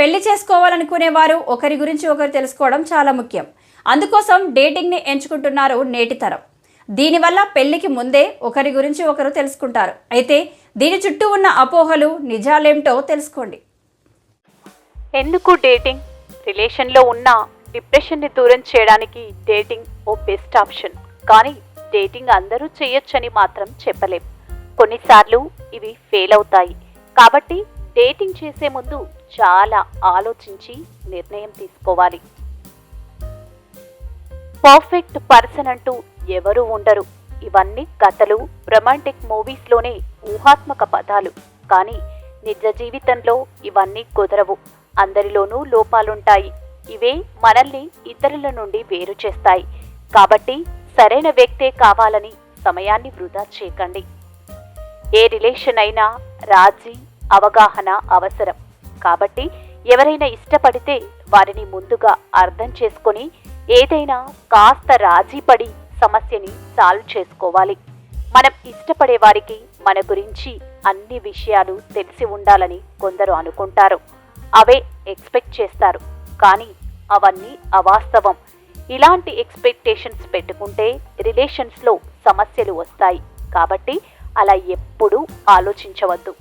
పెళ్ళి చేసుకోవాలనుకునే వారు ఒకరి గురించి ఒకరు తెలుసుకోవడం చాలా ముఖ్యం. అందుకోసం డేటింగ్ని ఎంచుకుంటున్నారు నేటి తరం. దీనివల్ల పెళ్ళికి ముందే ఒకరి గురించి ఒకరు తెలుసుకుంటారు. అయితే దీని చుట్టూ ఉన్న అపోహలు నిజాలేమిటో తెలుసుకోండి. ఎందుకు డేటింగ్? రిలేషన్లో ఉన్న డిప్రెషన్ని దూరం చేయడానికి డేటింగ్ ఓ బెస్ట్ ఆప్షన్. కానీ డేటింగ్ అందరూ చేయొచ్చని మాత్రం చెప్పలేం. కొన్నిసార్లు ఇవి ఫెయిల్ అవుతాయి. కాబట్టి డేటింగ్ చేసే ముందు చాలా ఆలోచించి నిర్ణయం తీసుకోవాలి. పర్ఫెక్ట్ పర్సన్ అంటూ ఎవరూ ఉండరు. ఇవన్నీ కథలు రొమాంటిక్ మూవీస్లోనే ఊహాత్మక పదాలు. కానీ నిజ జీవితంలో ఇవన్నీ కుదరవు. అందరిలోనూ లోపాలుంటాయి. ఇవే మనల్ని ఇతరుల నుండి వేరు చేస్తాయి. కాబట్టి సరైన వ్యక్తే కావాలని సమయాన్ని వృధా చేయకండి. ఏ రిలేషన్ అయినా రాజీ అవగాహన అవసరం. కాబట్టి ఎవరైనా ఇష్టపడితే వారిని ముందుగా అర్థం చేసుకొని ఏదైనా కాస్త రాజీపడి సమస్యని సాల్వ్ చేసుకోవాలి. మనం ఇష్టపడే వారికి మన గురించి అన్ని విషయాలు తెలిసి ఉండాలని కొందరు అనుకుంటారు. అవే ఎక్స్పెక్ట్ చేస్తారు. కానీ అవన్నీ అవాస్తవం. ఇలాంటి ఎక్స్పెక్టేషన్స్ పెట్టుకుంటే రిలేషన్స్లో సమస్యలు వస్తాయి. కాబట్టి అలా ఎప్పుడూ ఆలోచించవద్దు.